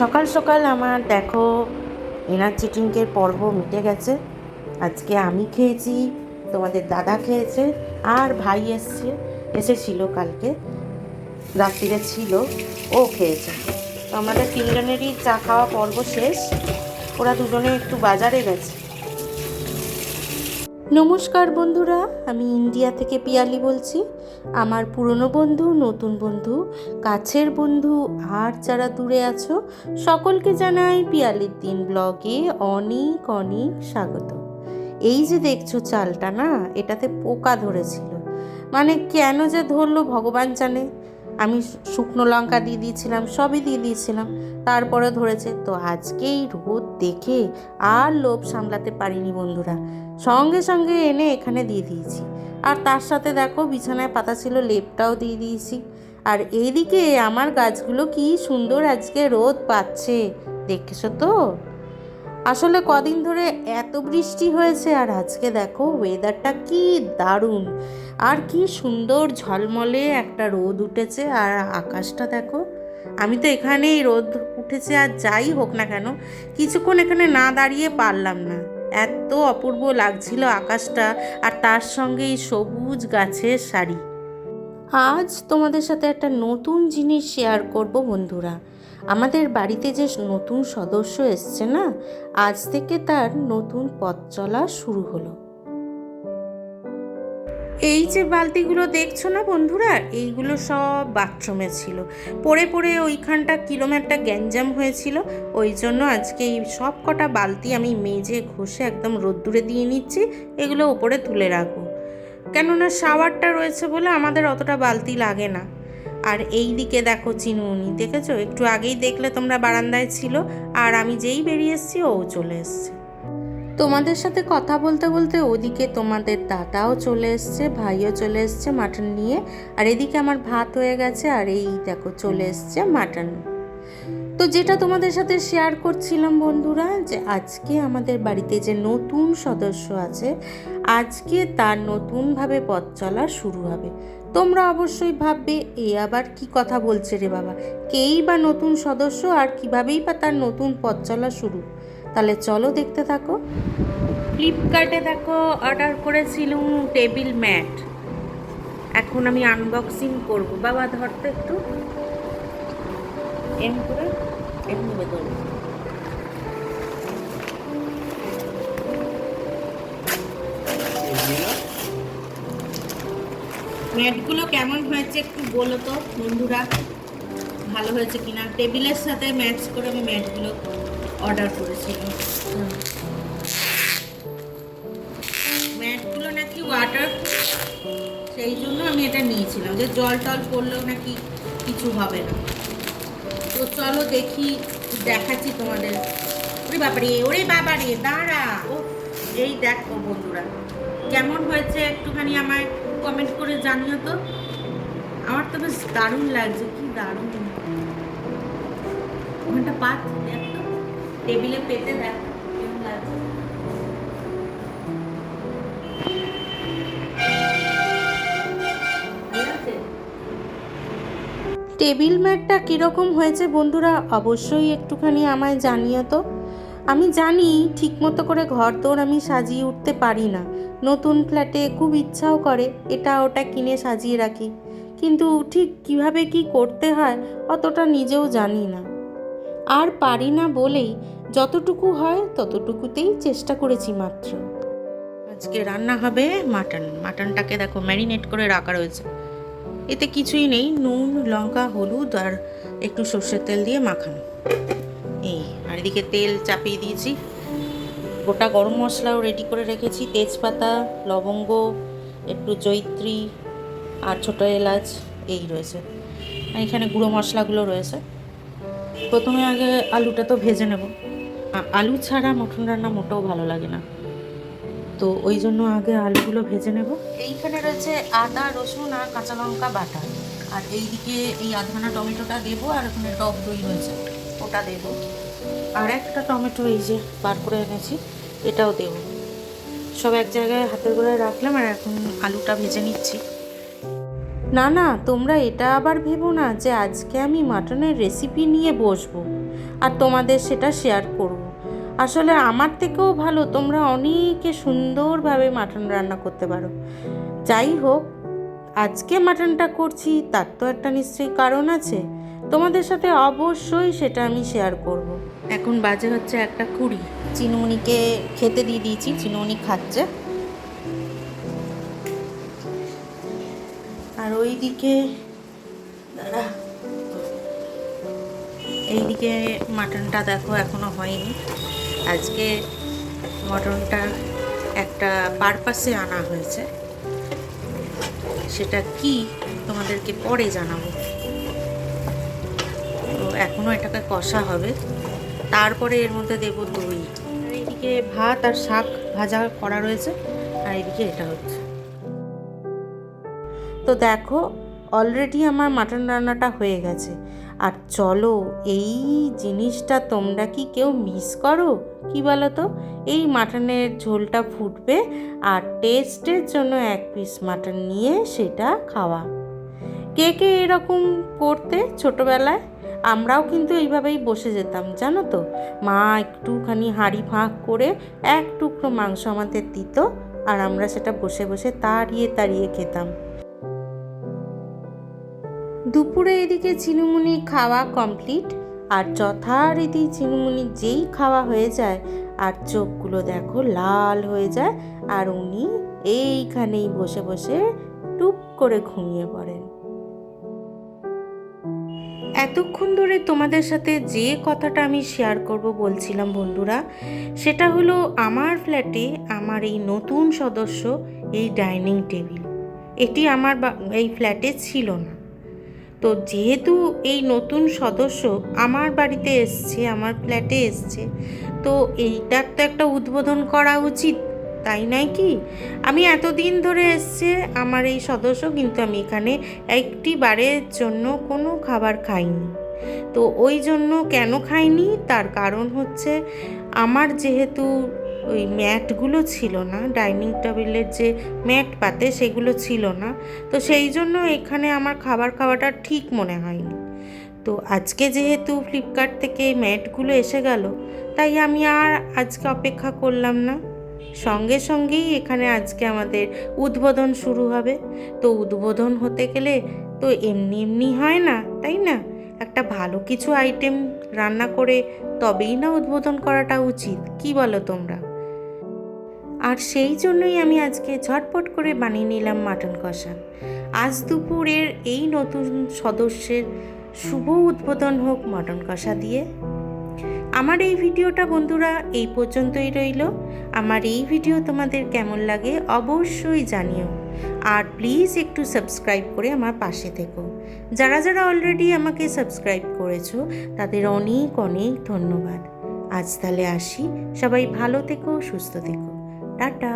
সকাল সকাল আমার, দেখো এনার্জি ড্রিঙ্কের পর্ব মিটে গেছে। আজকে আমি খেয়েছি, তোমাদের দাদা খেয়েছে, আর ভাই এসছে, এসেছিল কালকে, রাত্রিরে ছিল, ও খেয়েছে। তো আমাদের তিনজনেরই চা খাওয়া পর্ব শেষ, ওরা দুজনে একটু বাজারে গেছে। নমস্কার বন্ধুরা, আমি ইন্ডিয়া থেকে পিয়ালি বলছি। আমার পুরনো বন্ধু, নতুন বন্ধু, কাছের বন্ধু, আর যারা দূরে আছো, সকলকে জানাই পিয়ালির দিন ব্লগে অনেক অনেক স্বাগত। এই যে দেখছ চালটা না, এটাতে পোকা ধরেছিল। মানে কেন যে ধরলো ভগবান জানে। আমি শুকনো লঙ্কা দিয়ে দিয়েছিলাম, সবই দিয়ে দিয়েছিলাম, তারপরে ধরেছে। তো আজকেই রোদ দেখে আর লোভ সামলাতে পারিনি বন্ধুরা। সঙ্গে সঙ্গে এনে এখানে দিয়ে দিয়েছি। আর তার সাথে দেখো বিছানায় পাতা ছিল, লেপটাও দিয়ে দিয়েছি। আর এইদিকে আমার গাছগুলো কি সুন্দর আজকে রোদ পাচ্ছে, দেখেছ তো? আসলে কদিন ধরে এত বৃষ্টি হয়েছে আর আজকে দেখো ওয়েদারটা কি দারুণ। আর কি সুন্দর ঝলমলে একটা রোদ উঠেছে আর আকাশটা দেখো। আমি তো এখানেই রোদ উঠেছে আর যাই হোক না কেন, কিছুক্ষণ এখানে না দাঁড়িয়ে পারলাম না। এত অপূর্ব লাগছিল আকাশটা আর তার সঙ্গে এই সবুজ গাছের শাড়ি। আজ তোমাদের সাথে একটা নতুন জিনিস শেয়ার করব বন্ধুরা। আমাদের বাড়িতে যে নতুন সদস্য এসছে না, আজ থেকে তার নতুন পথ চলা শুরু হলো। এই যে বালতিগুলো দেখছ না বন্ধুরা, এইগুলো সব বাথরুমে ছিল। পড়ে পড়ে ওইখানটা কিরম একটা গ্যাঞ্জাম হয়েছিল, ওই জন্য আজকে এই সব কটা বালতি আমি মেজে ঘষে একদম রোদ্দুরে দিয়ে নিচ্ছি, এগুলো ওপরে তুলে রাখব। কেননা শাওয়ারটা রয়েছে বলে আমাদের অতটা বালতি লাগে না। আর এই দিকে দেখো চিনুনি, দেখেছ? একটু আগেই দেখলে তোমরা বারান্দায় ছিল, আর আমি যেই বেরিয়ে এসেছি ও চলে এসছে। তোমাদের সাথে কথা বলতে বলতে ওদিকে তোমাদের দাদাও চলে এসছে, ভাইও চলে এসছে মাটন নিয়ে। আর এদিকে আমার ভাত হয়ে গেছে আর এই দেখো চলে এসছে মাটন। তো যেটা তোমাদের সাথে শেয়ার করছিলাম বন্ধুরা, যে আজকে আমাদের বাড়িতে যে নতুন সদস্য আছে, আজকে তার নতুনভাবে পথ চলা শুরু হবে। তোমরা অবশ্যই ভাববে, এ আবার কি কথা বলছে রে বাবা? কেই বা নতুন সদস্য আর কিভাবেই বা তার নতুন পথ চলা শুরু? তাহলে চলো দেখতে থাকো। ফ্লিপকার্টে দেখো অর্ডার করেছিলাম টেবিল ম্যাট এখন আমি আনবক্সিং করব। বাবা ধরতে একটু। এম করে এমনি ধরবো ম্যাটগুলো কেমন হয়েছে একটু বলো তো, বন্ধুরা। ভালো হয়েছে কিনা? টেবিলের সাথে ম্যাচ করে আমি ম্যাটগুলো অর্ডার করেছিলাম ম্যাটগুলো নাকি ওয়াটার সেই জন্য আমি এটা নিয়েছিলাম। যে জল টল পড়লেও নাকি কিছু হবে না। তো চলো দেখি, দেখাচ্ছি তোমাদের। ওরে বাবারে ওরে বাবারে, দাঁড়া। ও এই দেখো বন্ধুরা, কেমন হয়েছে একটুখানি আমায় কমেন্ট করে জানিও তো। আমার তো বেশ দারুণ লাগছে, কি দারুণ। ওখানটা পাত, দেখ। টেবিলে পেতে দেখ? টেবিল ম্যাটটা কীরকম হয়েছে বন্ধুরা, অবশ্যই একটুখানি আমায় জানিও তো। আমি জানি ঠিকমতো করে ঘর দৌড় আমি সাজিয়ে উঠতে পারি না। নতুন ফ্ল্যাটে খুব ইচ্ছাও করে, এটা ওটা কিনে সাজিয়ে রাখি। কিন্তু ঠিক কীভাবে কি করতে হয়, অতটা নিজেও জানি না। আর পারি না বলেই যতটুকু হয় ততটুকুতেই চেষ্টা করেছি মাত্র। আজকে রান্না হবে মাটন। মাটনটাকে দেখো ম্যারিনেট করে রাখা রয়েছে। এতে কিছুই নেই, নুন, লঙ্কা, হলুদ আর একটু সর্ষের তেল দিয়ে মাখানো। এই, আর এদিকে তেল চাপিয়ে দিয়েছি। গোটা গরম মশলাও রেডি করে রেখেছি। তেজপাতা, লবঙ্গ, একটু জৈত্রী আর ছোটো এলাচ, এই রয়েছে। আর এখানে গুঁড়ো মশলাগুলো রয়েছে। প্রথমে আগে আলুটা তো ভেজে নেব। আলু ছাড়া মটন রান্না মোটেও ভালো লাগে না। তো ওই জন্য আগে আলুগুলো ভেজে নেব। এইখানে রয়েছে আদা, রসুন আর কাঁচা লঙ্কা বাটা। আর এইদিকে এই আধখানা টমেটোটা দেবো আর ওখানে টক দই রয়েছে, ওটা দেব। আর একটা টমেটো এই যে বার করে এনেছি, এটাও দেব। সব এক জায়গায় হাতের গোড়ায় রাখলাম আর এখন আলুটা ভেজে নিচ্ছি। না না, তোমরা এটা আবার ভেবো না যে আজকে আমি মাটনের রেসিপি নিয়ে বসবো। আর তোমাদের সেটা শেয়ার করব। আসলে আমার থেকেও ভালো, তোমরা অনেকে সুন্দরভাবে মাটন রান্না করতে পারো যাই হোক, আজকে মাটনটা করছি, তার তো একটা নিশ্চয়ই কারণ আছে তোমাদের সাথে অবশ্যই সেটা আমি শেয়ার করব। এখন বাজে হচ্ছে একটা কুড়ি চিনুমনিকে খেতে দিয়ে দিয়েছি চিনুমনি খাচ্ছে আর ওইদিকে এইদিকে মাটনটা দেখো এখনও হয়নি। আজকে মটনটা একটা পারপাসে আনা হয়েছে। সেটা কি তোমাদেরকে পরে জানাব। তো এখনও এটাকে কষা হবে। তারপরে এর মধ্যে দেবো দই। আর এইদিকে ভাত আর শাক ভাজা করা রয়েছে। আর এদিকে এটা হচ্ছে। তো দেখো অলরেডি আমার মাটন রান্নাটা হয়ে গেছে। আর চলো, এই জিনিসটা তোমরা কি কেউ মিস করো? কি বলো তো এই মাটনের ঝোলটা ফুটবে আর টেস্টের জন্য এক পিস মাটন নিয়ে সেটা খাওয়া। কে কে এরকম করতে ছোটোবেলায়? আমরাও কিন্তু এইভাবেই বসে যেতাম, জানো তো? মা একটুখানি হাঁড়ি ফাঁক করে এক টুকরো মাংস আমাদের দিত আর আমরা সেটা বসে বসে তাড়িয়ে তাড়িয়ে খেতাম। দুপুরে এদিকে চিনুমুনি খাওয়া কমপ্লিট আর যথারীতি চিনুমুনির যেই খাওয়া হয়ে যায়, আর চোখগুলো দেখো লাল হয়ে যায়, আর উনি এইখানেই বসে বসে টুপ করে ঘুমিয়ে পড়েন। এতক্ষণ ধরে তোমাদের সাথে যে কথাটা আমি শেয়ার করব বলছিলাম বন্ধুরা, সেটা হলো আমার ফ্ল্যাটে আমার এই নতুন সদস্য এই ডাইনিং টেবিল এটি আমার এই ফ্ল্যাটে ছিল না। তো যেহেতু এই নতুন সদস্য আমার বাড়িতে এসছে, আমার ফ্ল্যাটে এসছে, তো এইটার তো একটা উদ্বোধন করা উচিত, তাই নয় কি? আমি এতদিন ধরে এসছে, আমার এই সদস্য, কিন্তু আমি এখানে একটি বারের জন্য কোনো খাবার খাইনি। তো ওই জন্য কেন খাইনি? তার কারণ হচ্ছে, আমার যেহেতু ওই ম্যাটগুলো ছিল না, ডাইনিং টেবিলের যে ম্যাট পাতে সেগুলো ছিল না। তো সেই জন্য এখানে আমার খাবার খাওয়াটা ঠিক মনে হয়নি। তো আজকে যেহেতু ফ্লিপকার্ট থেকে এই ম্যাটগুলো এসে গেল, তাই আমি আর আজকে অপেক্ষা করলাম না। সঙ্গে সঙ্গেই এখানে আজকে আমাদের উদ্বোধন শুরু হবে। তো উদ্বোধন হতে গেলে তো এমনি এমনি হয় না, তাই না? একটা ভালো কিছু আইটেম রান্না করে তবেই না উদ্বোধন করাটা উচিত, কি বলো তোমরা? আর সেই জন্যই আমি আজকে ঝটপট করে বানিয়ে নিলাম মাটন কষা। আজ দুপুরের এই নতুন সদস্যের শুভ উদ্বোধন হোক মাটন কষা দিয়ে। আমার এই ভিডিওটা বন্ধুরা এই পর্যন্তই রইল। আমার এই ভিডিও তোমাদের কেমন লাগে অবশ্যই জানিও। আর প্লিজ একটু সাবস্ক্রাইব করে আমার পাশে থেকো। যারা যারা অলরেডি আমাকে সাবস্ক্রাইব করেছ, তাদের অনেক অনেক ধন্যবাদ। আজ তাহলে আসি। সবাই ভালো থেকো, সুস্থ থেকো। টাটা।